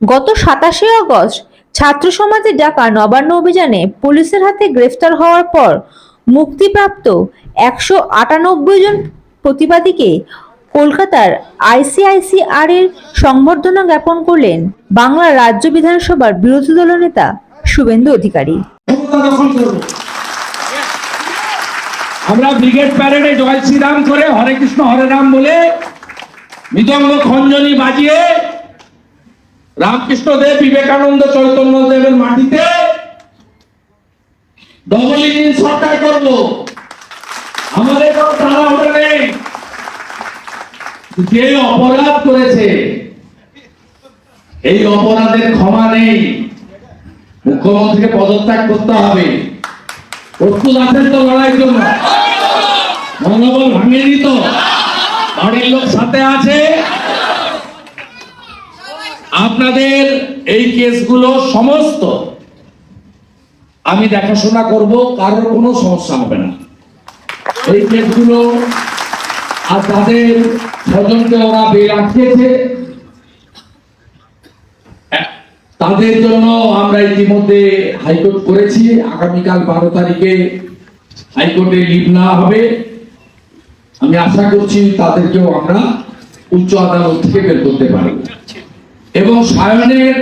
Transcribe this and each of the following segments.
গত সাতাশে আগস্ট ছাত্র সমাজের ডাকা নবান্ন অভিযানে পুলিশের হাতে গ্রেফতার হওয়ার পর মুক্তিপ্রাপ্ত একশো আটানব্বই জন প্রতিবাদীকে কলকাতার আইসিআইসিআর এর সংবর্ধনা জ্ঞাপন করলেন বাংলা রাজ্য বিধানসভার বিরোধী দলনেতা শুভেন্দু অধিকারী। আমরা ব্রিগেড প্যারেডে জয় শ্রীরাম করে হরে কৃষ্ণ হরে রাম বলে মৃদঙ্গ খঞ্জনি বাজিয়ে রামকৃষ্ণ দেব, বিবেকানন্দ, চৈতন্য দেবের মাটিতে ডবল ইঞ্জিন সরকার করব আমাদের কোনো ওটা নেই। যে অপরাধ করেছে, এই অপরাধের ক্ষমা নেই। মুখ্যমন্ত্রীকে পদত্যাগ করতে হবে। প্রস্তুত আছেন তো লড়াইয়ের জন্য? মনোবল ভাঙিয়ে দিত বাড়ির লোক সাথে আছে? আপনাদের এই কেসগুলো সমস্ত আমি দেখাশোনা করব, কারোর কোনো সমস্যা হবে না। এই কেসগুলো আর তাদের স্বজনকে ওরা বের আটকেছে। তাদের জন্য আমরা ইতিমধ্যে হাইকোর্ট করেছি, আগামীকাল বারো তারিখে হাইকোর্টে লিভ না হবে। আমি আশা করছি তাদেরকেও আমরা উচ্চ আদালত থেকে বের করতে পারি এবং সায়নের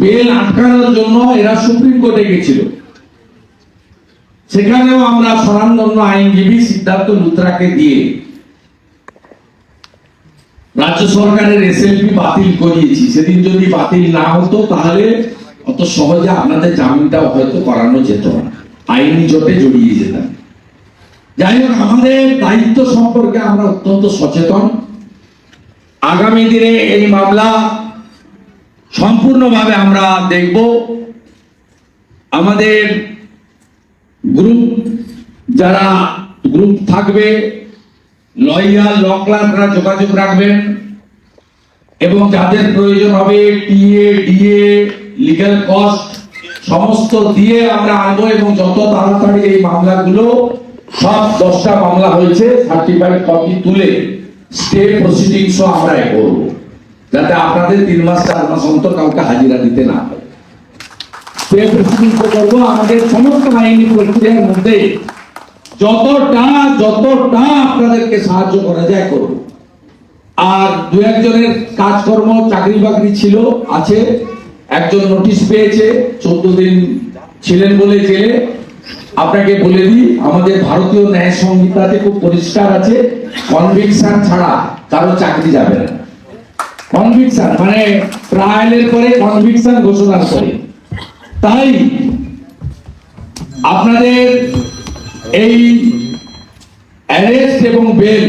বেল আটকানোর জন্য এরা সুপ্রিম কোর্টে গেছিল। সেখানেও আমরা স্বনামধন্য আইনজীবী সিদ্ধার্থ লুত্রাকে দিয়ে রাজ্য সরকারের এসএলপি বাতিল করিয়েছি। সেদিন যদি বাতিল না হতো, তাহলে অত সহজে আপনাদের জামিনটাও হয়তো করানো যেত না। আইনি জোটে জড়িয়ে যেতাম। যাই হোক, আমাদের দায়িত্ব সম্পর্কে আমরা অত্যন্ত সচেতন। আগামী দিনে এই মামলা সম্পূর্ণভাবে আমরা দেখব। আমাদের গ্রুপ যারা গ্রুপ থাকবে লয়ার ল ক্লার্করা যোগাযোগ রাখবেন এবং যাদের প্রয়োজন হবে টিএ, ডিএ লিগ্যাল কস্ট, সমস্ত দিয়ে আমরা আনব এবং যত তাড়াতাড়ি এই মামলাগুলো, সব দশটা মামলা হয়েছে সার্টিফাইড কপি তুলে স্টে প্রসিডিংস আমরা করব যাতে আপনাদের তিন মাস, চার মাস অন্তর কাউকে হাজিরা দিতে না হয়। করব, আমাদের সমস্ত আইনি প্রক্রিয়ার মধ্যে যতটা যতটা আপনাদেরকে সাহায্য করা যায় করব। আর দু একজনের কাজকর্ম, চাকরি বাকরি ছিল, আছে। একজন নোটিশ পেয়েছে, চোদ্দ দিন ছিলেন বলে জেলে। আপনাকে বলে দিই, আমাদের ভারতীয় ন্যায় সংহিতাতে খুব পরিষ্কার আছে কনভিকশন ছাড়া কারও চাকরি যাবে না। কনভিকশন মানে ট্রায়ালের পরে কনভিকশন ঘোষণা করে তাই আপনাদের এই অ্যারেস্ট এবং বেল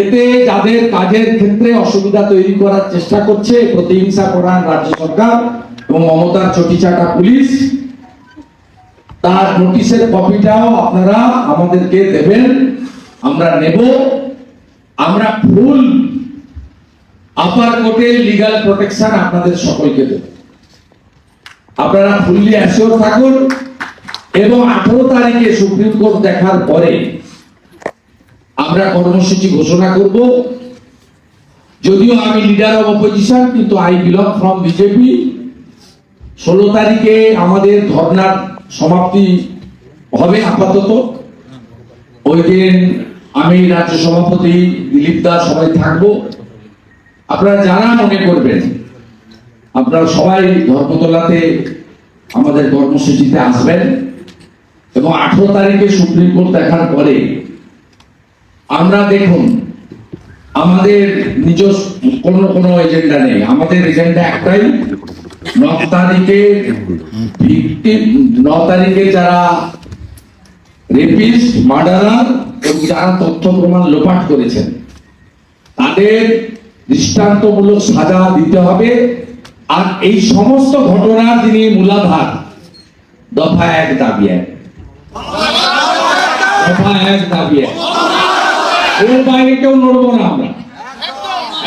এতে যাদের কাজের ক্ষেত্রে অসুবিধা তৈরি করার চেষ্টা করছে, প্রতিহিংসা করার রাজ্য সরকার এবং মমতার চটিচাটা পুলিশ তার নোটিশের কপিটাও আপনারা আমাদেরকে দেবেন। আমরা নেব। আমরা ফুল আপার কোর্টের লিগাল প্রোটেকশন আপনাদের সকলকে দেব। আপনারা ফুললি অ্যাসিওর থাকুন এবং আঠারো তারিখে সুপ্রিম কোর্ট দেখার পরে আমরা কর্মসূচি ঘোষণা করব। যদিও আমি লিডার অফ অপোজিশন কিন্তু আই বিলং ফ্রম বিজেপি ষোলো তারিখে আমাদের ধর্নার সমাপ্তি হবে আপাতত। ওই দিন আমি রাজ্য সভাপতি দিলীপ দাস সবাই থাকব। আপনারা যারা মনে করবেন, আপনারা সবাই ধর্মতলাতে আমাদের কর্মসূচিতে আসবেন এবং আঠারো তারিখে সুপ্রিম কোর্ট দেখার পরে আমরা দেখুন, আমাদের নিজস্ব কোনো কোনো এজেন্ডা নেই, আমাদের এজেন্ডা একটাই ন তারিখে ন তারিখে যারা রেপিস্ট মার্ডারার এবং যারা তথ্য প্রমাণ লোপাট করেছেন, তাদের দৃষ্টান্তমূলক সাজা দিতে হবে। আর এই সমস্ত ঘটনার যিনি মূলাধার, দফা এক দাবি এক। দফা এক দাবি এক। এর বাইরে কেউ নড়বো না আমরা।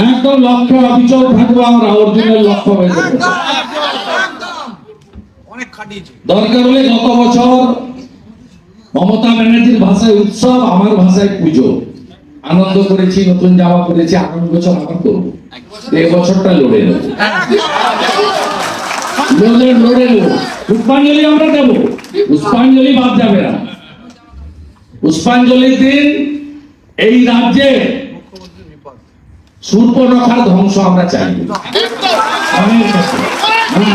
একদম লক্ষ্যে অবিচল থাকব আমরা, অর্জুনের লক্ষ্য হয়ে যাব। দরকার হলে গত বছর মমতা ব্যানার্জির ভাষায় উৎসব আমার ভাষায় পুজো। আনন্দ করেছি নতুন জামা পরেছি আগামী বছর আবার করব। এই বছরটা লড়ে নেব। লড়ে লড়ে নেব। পুষ্পাঞ্জলি আমরা দেবো। পুষ্পাঞ্জলি বাদ যাবে না। পুষ্পাঞ্জলির দিন এই রাজ্যে সূর্পনখার ধ্বংস আমরা চাই। অনেক আছে।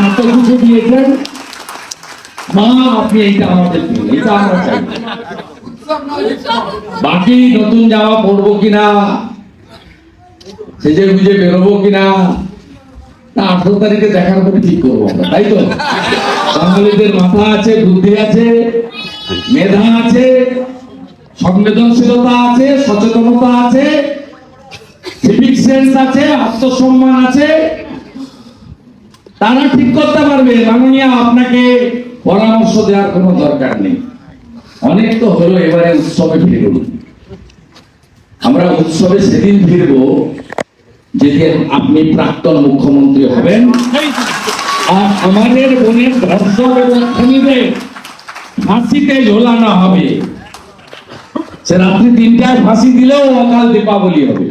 এত কিছু দিয়েছেন। বাকি নতুন জামা পরবো কিনা, সেজে গুজে বেরোবো কিনা, তা আঠারো তারিখে দেখার পরে ঠিক করব তাই তো? বাঙালিদের মাথা আছে, বুদ্ধি আছে, মেধা আছে, সংবেদনশীলতা আছে, সচেতনতা আছে সিভিক সেন্স আছে, আত্মসম্মান আছে। তারা ঠিক করতে পারবে, মাননীয় আপনাকে পরামর্শ দেওয়ার কোনো দরকার নেই। অনেক তো হলো, এবারে উৎসবে ফিরব। আমরা উৎসবে সেদিন ফিরব, যেদিন আপনি প্রাক্তন মুখ্যমন্ত্রী হবেন। আর আমাদের বোনের ধর্ষক এবং খুনিদের ফাঁসিতে ঝোলানো হবে। সে রাত্রি তিনটায় ফাঁসি দিলেও অকাল দীপাবলি হবে।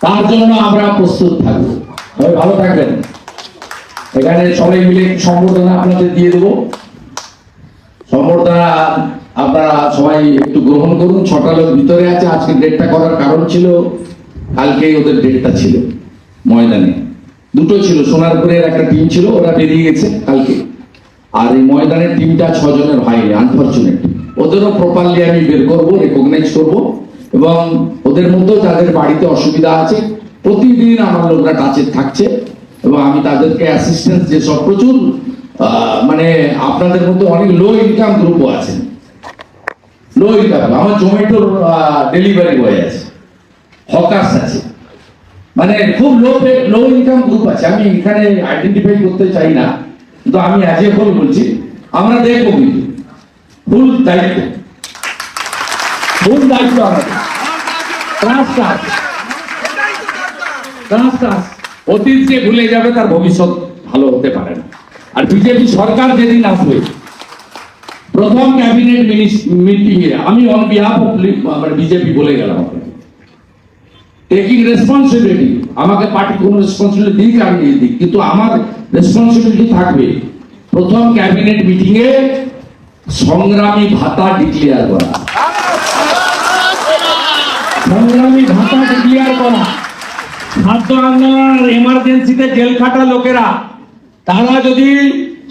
তার জন্য আমরা প্রস্তুত থাকব। ভালো থাকবেন। এখানে সবাই মিলে সম্বর্ধনা আপনাদের দিয়ে দেবো। সম্বর্ধনা আপনারা সবাই একটু গ্রহণ করুন। ছটা লোক ভিতরে আছে, আজকে ডেটটা করার কারণ ছিল, কালকেই ওদের ডেটটা ছিল ময়দানে। দুটো ছিল, সোনারপুরের একটা টিম ছিল, ওরা বেরিয়ে গেছে কালকে। আর এই ময়দানের টিমটা ছজনের হয়নি আনফর্চুনেট ওদেরও প্রপারলি আমি বের করব রেকগনাইজ করব। এবং ওদের মধ্যেও যাদের বাড়িতে অসুবিধা আছে, প্রতিদিন আমার লোকরা কাছে থাকছে। এবং আমি তাদেরকে অ্যাসিস্ট্যান্স যেসব প্রচুর মানে আপনাদের মধ্যে অনেক লো ইনকাম গ্রুপও আছেন লো ইনকাম আমার জোম্যাটোর ডেলিভারি বয় আছে। হকার্স আছে। মানে খুব লো লো ইনকাম গ্রুপ আছে। আমি এখানে আইডেন্টিফাই করতে চাই না, কিন্তু আমি অ্যাজ এ হোল বলছি, আমরা দেখব কিন্তু। ফুল দায়িত্ব। ফুল দায়িত্ব আমাদের। ট্রাস্ট ট্রাস্ট ট্রাস্ট ট্রাস্স অতীত যে ভুলে যাবে তার ভবিষ্যৎ ভালো হতে পারে না। আর বিজেপি সরকার যেদিন আসবে, প্রথম ক্যাবিনেট মিটিং এ, আমি অন বিহাফ অফ বিজেপি বলে গেলাম টেকিং রেসপন্সিবিলিটি আমাকে পার্টি কোনো রেসপন্সিবিলিটি দিক, আমি দিয়ে দিক। কিন্তু আমার রেসপন্সিবিলিটি থাকবে প্রথম ক্যাবিনেট মিটিং এ সংগ্রামী ভাতা ডিক্লেয়ার করা। সংগ্রামী ভাতা ডিক্লেয়ার করা। খাদ্য আন্দোলন এমার্জেন্সিতে জেল খাটা লোকেরা, তারা যদি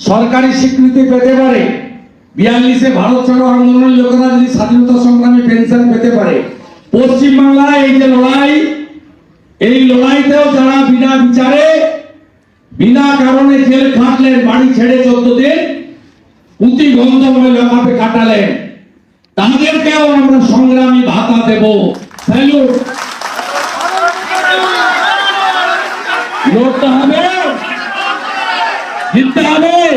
সরকারি স্বীকৃতি পেতে পারে, বিয়াল্লিশে ভারত ছাড়ো আন্দোলনের লোকেরা যদি স্বাধীনতা সংগ্রামী পেনশন পেতে পারে, পশ্চিমবাংলায় এই যে লড়াই, এই লড়াইতেও যারা বিনা বিচারে, বিনা কারণে জেল খাটলেন, বাড়ি ছেড়ে চোদ্দ দিন পুঁতি গন্ধময় লকাপে কাটালেন, তাদেরকেও আমরা সংগ্রামী ভাতা দেব। স্যালুট वोट तो हमें। जिंदाबाद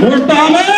वोट तो हमें।